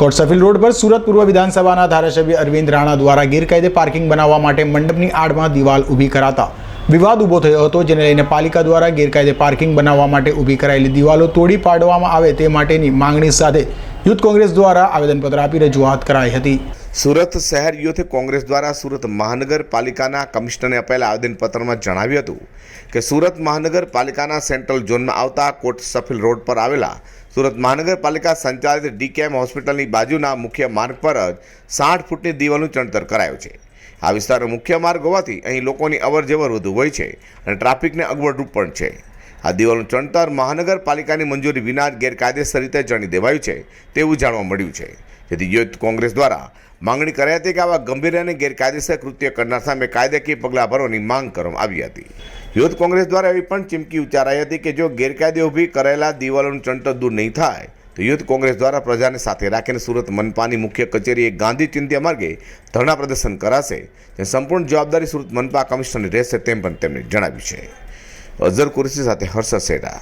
કોટસફીલ road પર સુરત પૂર્વ વિધાનસભાના ધારાસભ્ય અરવિંદ રાણા દ્વારા ગેરકાયદે પાર્કિંગ બનાવવા માટે મંડપની આડમાં દિવાલ ઊભી કરાતા વિવાદ ઊભો થયો હતો, જેને લઈને પાલિકા દ્વારા ગેરકાયદે પાર્કિંગ બનાવવા માટે ઊભી કરાયેલી દિવાલો તોડી પાડવામાં આવે તે માટેની માંગણી સાથે યુથ કોંગ્રેસ દ્વારા આવેદનપત્ર આપી રજૂઆત કરાઈ હતી. સુરત શહેર યુથ કોંગ્રેસ દ્વારા સુરત મહાનગરપાલિકાના કમિશનરને અપાયેલા આવેદનપત્રમાં જણાવ્યું હતું કે સુરત મહાનગરપાલિકાના સેન્ટ્રલ ઝોનમાં આવતા કોટ સફિલ રોડ પર આવેલા સુરત મહાનગરપાલિકા સંચાલિત ડીકેએમ હોસ્પિટલની બાજુના મુખ્ય માર્ગ પર જ સાઠ ફૂટની દિવાલનું ચણતર કરાયું છે. આ વિસ્તારનો મુખ્ય માર્ગ હોવાથી અહીં લોકોની અવરજવર વધુ હોય છે અને ટ્રાફિકને અગવડરૂપ પણ છે. આ દિવાલનું ચણતર મહાનગરપાલિકાની મંજૂરી વિના ગેરકાયદેસર રીતે ચણી દેવાયું છે તેવું જાણવા મળ્યું છે. જેથી યુથ કોંગ્રેસ દ્વારા માંગણી કરાઈ હતી કે આવા ગંભીર અને ગેરકાયદેસર કૃત્ય કરનાર સામે કાયદાકીય પગલાં ભરવાની માંગ કરવામાં આવી હતી. યુથ કોંગ્રેસ દ્વારા એવી પણ ચીમકી ઉચ્ચારાઈ હતી કે જો ગેરકાયદે ઊભી કરાયેલા દિવાલોનું ચણતર દૂર નહીં થાય, તો યુથ કોંગ્રેસ દ્વારા પ્રજાને સાથે રાખીને સુરત મનપાની મુખ્ય કચેરીએ ગાંધી ચિંત્યા માર્ગે ધરણા પ્રદર્શન કરાશે. જે સંપૂર્ણ જવાબદારી સુરત મનપા કમિશનરની રહેશે તેમ પણ તેમણે જણાવ્યું છે. અઝર કુરેશી સાથે હર્ષદ સેડા